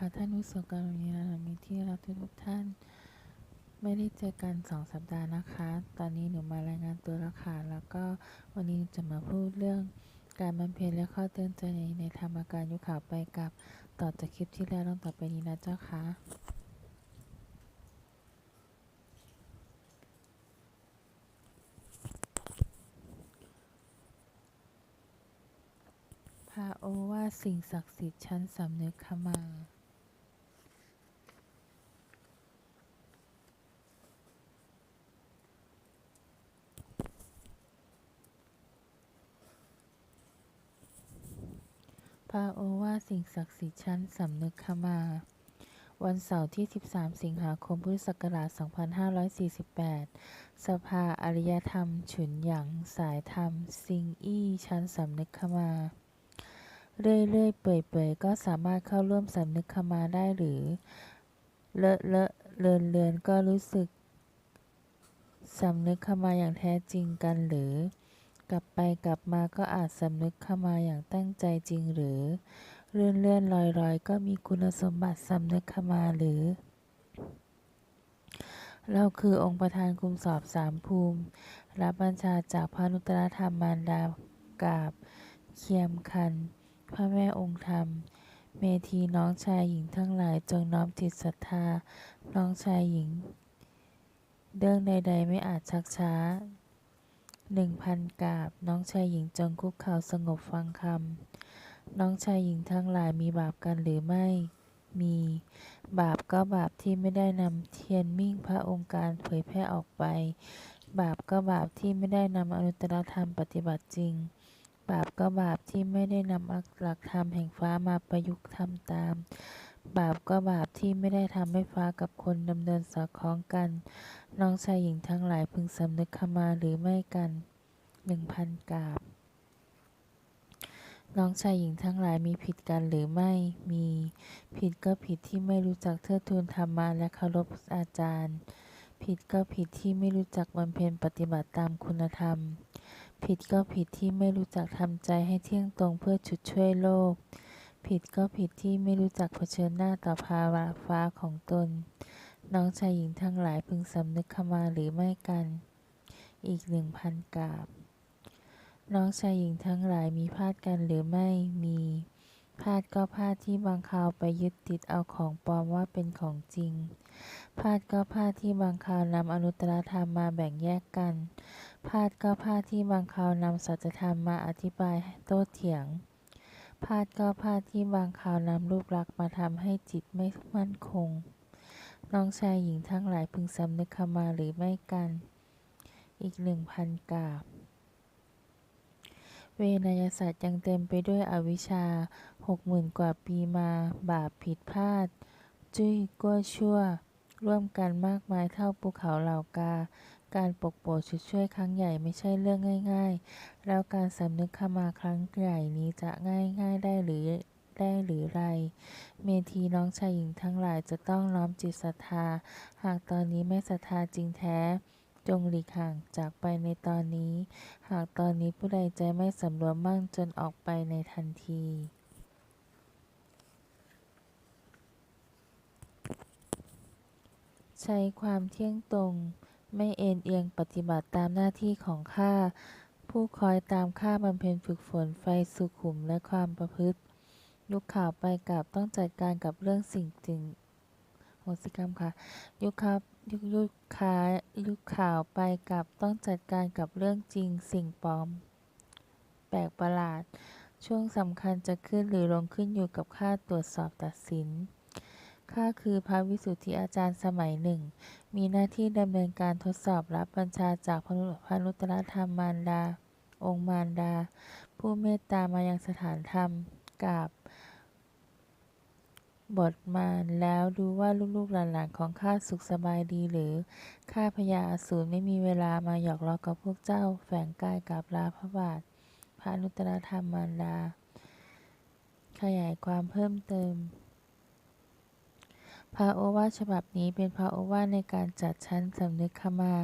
ค่ะท่านผู้สการณีนามิที่รักทุกท่าน ไม่ได้เจอกันสองสัปดาห์นะคะ ตอนนี้หนูมารายงานตัวแล้วค่ะ แล้วก็วันนี้จะมาพูดเรื่องการบำเพ็ญและข้อเตือนใจในธรรมการยุคข่าวไปกับต่อจากคลิปที่แล้วลงต่อไปนี้นะเจ้าค่ะพระโอวาสิ่งศักดิ์สิทธิ์ชั้นสำนึกขมา พระโอวาสิ่งศักดิ์สิทธิ์ชั้นสำนึกขมา วันเสาร์ที่ 13 สิงหาคม พุทธศักราช 2548 สภาอารยธรรม ฉุนหยางสายธรรม ซิงอี้ ชั้นสำนึกขมา เรื่อยๆ เปื่อยๆ ก็สามารถเข้าร่วมสำนึกขมาได้หรือ เลอะเลอะเลือนเลือนก็รู้สึกสำนึกขมาอย่างแท้จริงกันหรือ กลับไปกลับมาก็อาจสำนึกขมาอย่างตั้งใจจริงหรือ เลื่อนเลื่อนลอยลอยก็มีคุณสมบัติสำนึกขมาหรือ เราคือองค์ประธานคุมสอบสามภูมิ รับบัญชาจากพระนุตรธรรมมารดากาบ เคียมคัน พระแม่องค์ธรรม เมธีน้องชายหญิงทั้งหลายจงน้อมจิตศรัทธา น้องชายหญิง เรื่องใด ๆ ไม่อาจชักช้า หนึ่งพันกาบ น้องชายหญิงจงคุกเข่าสงบฟังคำ น้องชายหญิงทั้งหลายมีบาปกันหรือไม่ มี บาปก็บาปที่ไม่ได้นำเทียนมิ่งพระองค์การเผยแพร่ออกไป บาปก็บาปที่ไม่ได้นำอนุตตรธรรมปฏิบัติจริง บาปก็บาปที่ไม่ได้นำหลักธรรมแห่งฟ้ามาประยุกต์ทำตาม บาปก็บาปที่ไม่ได้ทำให้ฟ้ากับคนดำเนินสอดคล้องกัน น้องชายหญิงทั้งหลายพึงสำนึกขมาหรือไม่กันหนึ่งพันกาบ น้องชายหญิงทั้งหลายมีผิดกันหรือไม่ มี ผิดก็ผิดที่ไม่รู้จักเทิดทูนธรรมะและเคารพอาจารย์ ผิดก็ผิดที่ไม่รู้จักบำเพ็ญปฏิบัติตามคุณธรรม ผิดก็ผิดที่ไม่รู้จักทำใจให้เที่ยงตรงเพื่อฉุดช่วยโลก ผิดก็ผิดที่ไม่รู้จักเผชิญหน้าต่อภาวะฟ้าของตน น้องชายหญิงทั้งหลายพึงสำนึกขมาหรือไม่กัน อีกหนึ่งพันกาบ น้องชายหญิงทั้งหลายมีพลาดกันหรือไม่มีพลาดก็พลาดที่บางคราวไปยึดติดเอาของปลอมว่าเป็นของจริงพลาดก็พลาดที่บางคราวนำอนุตตรธรรมมาแบ่งแยกกันพลาดก็พลาดที่บางคราวนำสัจธรรมมาอธิบายโต้เถียงพลาดก็พลาดที่บางคราวนำรูปลักษณ์มาทำให้จิตไม่มั่นคง น้องชายหญิงทั้งหลายพึงสำนึกขมาหรือไม่กัน อีกหนึ่งพันกาบ เวนยศาสตร์ยังเต็มไปด้วยอวิชชาหกหมื่นกว่าปีมา บาปผิดพลาด จุ้ยกั้วชั่ว ร่วมกันมากมายเท่าภูเขาเหล่ากา การปกโปดชุดช่วยครั้งใหญ่ไม่ใช่เรื่องง่าย ๆ แล้วการสำนึกขมาครั้งใหญ่นี้จะง่ายง่ายได้หรือ ได้หรือไร เมธีน้องชายหญิงทั้งหลายจะต้องน้อมจิตศรัทธา หากตอนนี้ไม่ศรัทธาจริงแท้ จงหลีกห่างจากไปในตอนนี้ หากตอนนี้ผู้ใดใจไม่สำรวมมั่งจนออกไปในทันทีใช้ความเที่ยงตรง ไม่เอ็นเอียงปฏิบัติตามหน้าที่ของข้า ผู้คอยตามข้าบำเพ็ญฝึกฝนไฟสุขุมและความประพฤติ ยุคข่าวไปกับต้องจัดการกับเรื่องสิ่งจริงโหสิกรรมค่ะ ยุคข่ายุคยุคขายุคข่าวไปกับต้องจัดการกับเรื่องจริงสิ่งปลอม แปลกประหลาด ช่วงสำคัญจะขึ้นหรือลงขึ้นอยู่กับข้าตรวจสอบตัดสินข้าคือพระวิสุทธิอาจารย์สมัยหนึ่ง มีหน้าที่ดำเนินการทดสอบรับบัญชาจากพระนุตตรธรรมมารดา องค์มารดา ผู้เมตตามายังสถานธรรม กราบบทมารแล้วดูว่าลูกๆหลานๆของข้าสุขสบายดีหรือ ข้าพญาอสูรไม่มีเวลามาหยอกล้อกับพวกเจ้า แฝงกายกับลาพระบาท พระนุตตรธรรมมารดา ขยายความเพิ่มเติม พระโอวาทฉบับนี้เป็นพระโอวาทในการจัดชั้นสำนึกขมา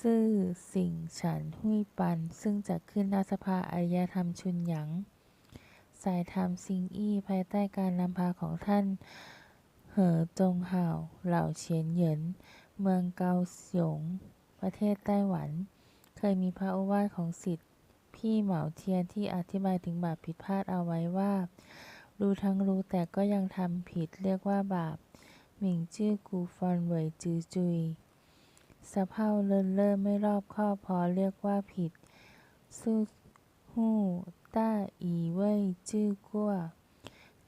ซื่อสิ่งฉันหุยปัน ซึ่งจะขึ้นหน้าสภาอายธรรมชุนหยาง สายธรรมซิงอี้ภายใต้การนำพาของท่าน เหอจงห่าวเหล่าเฉียนเหยิน เมืองเกาหยง ประเทศไต้หวัน เคยมีพระโอวาทของศิษย์พี่เหมาเทียนที่อธิบายถึงบาปผิดพลาดเอาไว้ว่า รู้ทั้งรู้แต่ก็ยังทำผิดเรียกว่าบาป หมิงจื้อกูฟอนเหวยจือจุยสะเพร่าเลินเล่อไม่รอบคอบพอเรียกว่าผิด สู้ หู้ต้าอีเว่ยจื้อกั้ว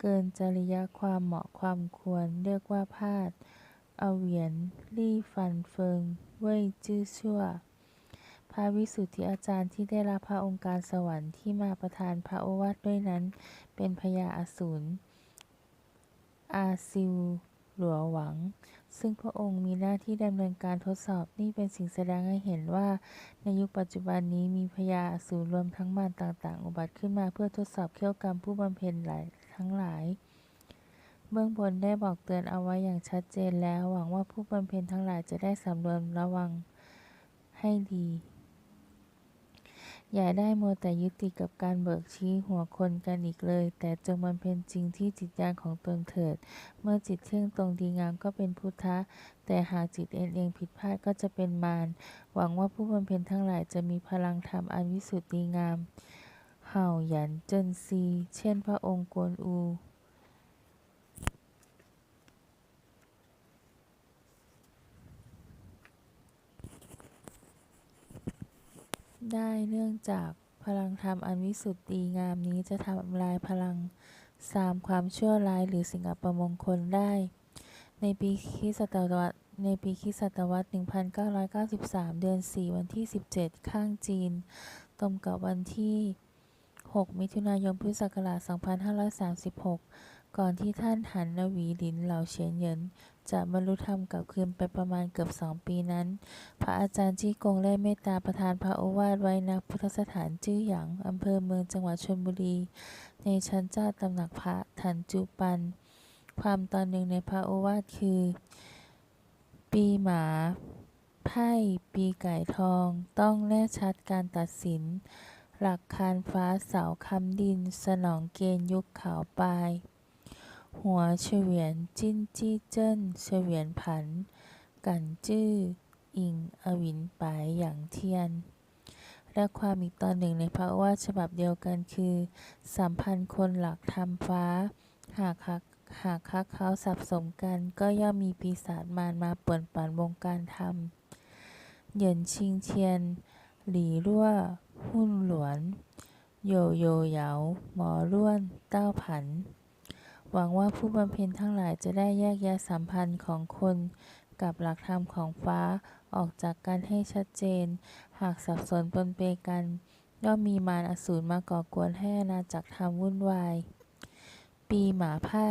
เกินจริยความเหมาะความควรเรียกว่าพลาดเอาเหวียนลี่ฟันเฟิง เว่ยจื้อชั่ว พระวิสุทธิอาจารย์ที่ได้รับพระองค์การสวรรค์ที่มาประทานพระโอวาทด้วยนั้น เป็นพญาอสูรอาซิวหลัวหวัง ซึ่งพระองค์มีหน้าที่ดำเนินการทดสอบนี่เป็นสิ่งแสดงให้เห็นว่า ในยุคปัจจุบันนี้มีพญาอสูรรวมทั้งมารต่างๆ อุบัติขึ้นมาเพื่อทดสอบเขี้ยวกรรมผู้บำเพ็ญหลายทั้งหลาย เบื้องบนได้บอกเตือนเอาไว้อย่างชัดเจนแล้วหวังว่าผู้บำเพ็ญทั้งหลายจะได้สำรวมระวังให้ดี อย่าได้มัวแต่ยึดติดกับการเบิกชี้หัวคนกันอีกเลย แต่จงบำเพ็ญจริงที่จิตญาณของตนเถิด เมื่อจิตเที่ยงตรงดีงามก็เป็นพุทธะ แต่หากจิตเอ็นเอียงผิดพลาดก็จะเป็นมาร หวังว่าผู้บำเพ็ญทั้งหลายจะมีพลังธรรมอันวิสุทธิ์ดีงาม เห่าหยันเจินซี เช่นพระองค์กวนอู ได้เนื่องจากพลังธรรมอันวิสุทธิ์ดีงามนี้จะทำลายพลังซามความชั่วร้ายหรือสิ่งอัปมงคลได้ ในปีคริสตศตวรรษในปีคริสตศตวรรษ 1993 เดือน 4 วันที่ 17 ข้างจีน ตรงกับวันที่ 6 มิถุนายน พุทธศักราช 2536 ก่อนที่ท่านหันนวีหลินเหล่าเฉียนเหยิน จะบรรลุธรรมกลับคืนไปประมาณเกือบสองปีนั้น พระอาจารย์จี้กงได้เมตตาประทานพระโอวาทไว้ณพุทธสถานจื้อหยางอำเภอเมืองจังหวัดชลบุรี ในชั้นเจ้าตำหนักพระถันจุปัน ความตอนหนึ่งในพระโอวาทคือ ปีหมาไพ่ปีไก่ทอง ต้องแน่ชัดการตัดสิน หลักคานฟ้าเสาคำดิน สนองเกณฑ์ยุคขาวปลาย หัวเฉวียนจิ้นจี้เจิ้นเฉวียนผัน กันจื้อ อิง อวินปายอย่างเทียน และความอีกตอนหนึ่งในพระโอวาฉบับเดียวกันคือ สัมพันธ์คนหลักธรรมฟ้า หากคักหากคักเขาสับสมกันก็ย่อมมีปีศาจมารมาป่วนปั่นวงการธรรม เหยินชิงเทียน หลี่รั่ว หุ่นหลวน โยโยเหยาหมอร่วน เต้าผัน หวังว่าผู้บำเพ็ญทั้งหลายจะได้แยกแยะสัมพันธ์ของคน กับหลักธรรมของฟ้าออกจากกันให้ชัดเจน หากสับสนปนเปกันย่อมมีมารอสูรมาก่อกวนให้อาณาจักรธรรมวุ่นวาย ปีหมาไพ่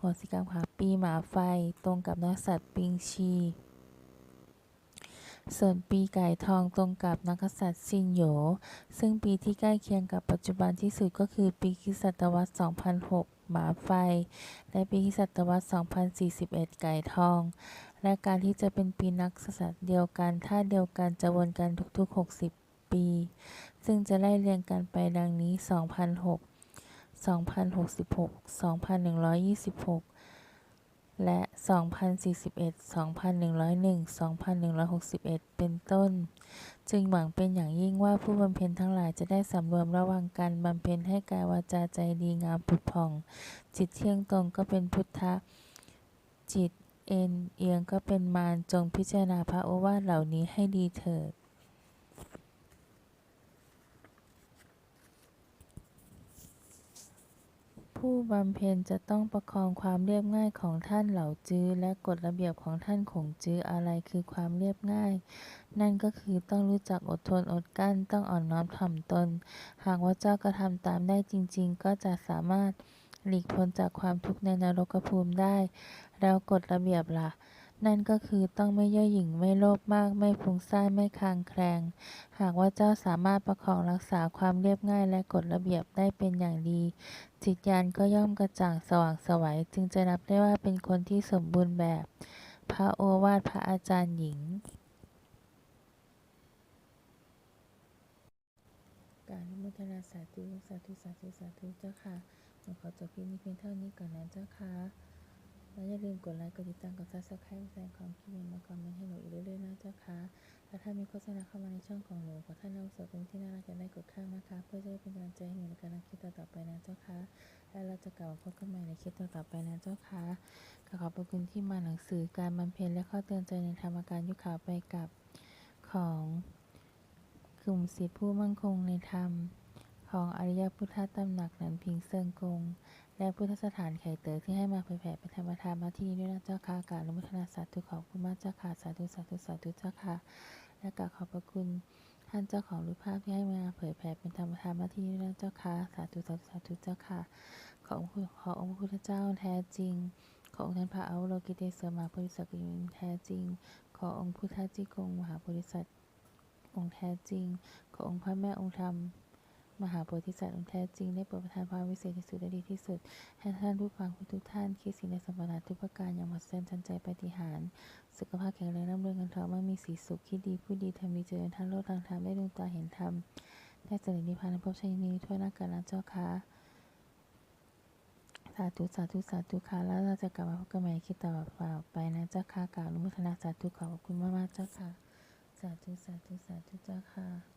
หัวสิกรรมค่ะ ปีหมาไฟตรงกับนักษัตริย์ปิงชี ส่วนปีไก่ทองตรงกับนักกษัตริย์ซินโหยซึ่งปีที่ใกล้เคียงกับปัจจุบันที่สุดก็คือปีคริสตศตวรรษ 2006 หมาไฟ และปีศตวรรษ 2041 ไก่ทอง และการที่จะเป็นปีนักกษัตริย์เดียวกันท่าเดียวกันจะวนกันทุกๆ 60 ปี ซึ่งจะไล่เรียงกันไปดังนี้ 2006 2066 2126 และ 2041 2101 2161 เป็นต้น จึงหวังเป็นอย่างยิ่งว่าผู้บำเพ็ญทั้งหลายจะได้สำรวมระวังการบำเพ็ญให้กายวาจาใจดีงามผุดผ่อง จิตเที่ยงตรงก็เป็นพุทธะ จิตเอ็นเอียงก็เป็นมารจงพิจารณาพระโอวาทเหล่านี้ให้ดีเถิด ผู้บำเพ็ญจะต้องประคองความเรียบง่ายของท่านเหล่าจื้อและกฎระเบียบของท่านขงจื้ออะไรคือความเรียบง่าย นั่นก็คือต้องรู้จักอดทนอดกลั้นต้องอ่อนน้อมถ่อมตน หากว่าเจ้ากระทำตามได้จริง ๆ ก็จะสามารถหลีกพ้นจากความทุกข์ในนรกภูมิได้ แล้วกฎระเบียบล่ะ นั่นก็คือต้องไม่เย่อหยิ่งไม่โลภมาก ไม่ฟุ้งซ่านไม่คลางแคลง หากว่าเจ้าสามารถประคองรักษาความเรียบง่ายและกฎระเบียบได้เป็นอย่างดี จิตญาณก็ย่อมกระจ่างสว่างสวัยจึงจะนับได้ว่าเป็นคนที่สมบูรณ์แบบ พระโอวาทพระอาจารย์หญิง การอนุทนาสาธุสาธุสาธุสาธุเจ้าค่ะหนูขอจบคลิปนี้เพียงเท่านี้ก่อนนะเจ้าค่ะ แล้วอย่าลืมกดไลค์ กดติดตาม กดซับสไครต์แสดงความคิดเห็นมาคอมเมนต์ให้หนูอีกเรื่อยๆนะเจ้าค่ะและถ้ามีโฆษณาเข้ามาในช่องของหนูขอท่านเอาเสือเป็นที่น่ารักจะได้กดข้างนะคะ เพื่อจะได้เป็นกำลังใจให้หนูในการทำคลิปต่อๆไปนะเจ้าค่ะและเราจะกลับมาพบกันใหม่ในคลิปต่อๆไปนะเจ้าค่ะขอขอบพระคุณที่มาหนังสือการบำเพ็ญและข้อเตือนใจในธรรมการยุคข่าวไปกับของกลุ่มศิษย์ผู้มั่นคงในธรรม ของอริยพุทธตำหนักหนันพิงเซิงกง และพุทธสถานไข่เต๋อที่ให้มาเผยแผ่เป็นธรรมทานมาที่นี่ด้วยนะเจ้าค่ะกาบอนุทนาสาธุขอบคุณมากเจ้าค่ะสาธุสาธุสาธุเจ้าค่ะและกราบขอบพระคุณท่านเจ้าของรูปภาพที่ให้มาเผยแผ่เป็นธรรมทานมาที่นี่ด้วยนะเจ้าค่ะสาธุสาธุสาธุเจ้าค่ะขอองค์ขอองค์พระพุทธเจ้าแท้จริง ขอองค์ท่านพระอวโลกิเตศวมาโพธิสัตว์ยุแท้จริง ขอองค์พุทธจิกงมหาโพธิสัตว์องค์แท้จริง ขอองค์พระแม่องค์ธรรม มหาโพธิสัตว์องค์แท้จริงได้โปรดประทานความวิเศษที่สุดและดีที่สุด ให้ท่านผู้ฟังทุกท่านคิดสิ่งใดสมปรารถนาทุกประการอย่างหมดเส้นทันใจปฏิหาร สุขภาพแข็งแรงร่ำรวยเงินทองมั่งมีสีสุขคิดดีพูดดีทำดีเจริญทั้งโลกทางธรรมได้ดวงตาเห็นธรรมได้เจริญนิพพานในภพชาตินี้ทั่วหน้ากันนะเจ้าค่ะสาธุสาธุสาธุค่ะแล้วเราจะกลับมาพบกันใหม่คลิปต่อไปนะเจ้าค่ะกล่าวอนุโมทนาสาธุขอบคุณมากๆเจ้าค่ะ สาธุสาธุสาธุเจ้าค่ะ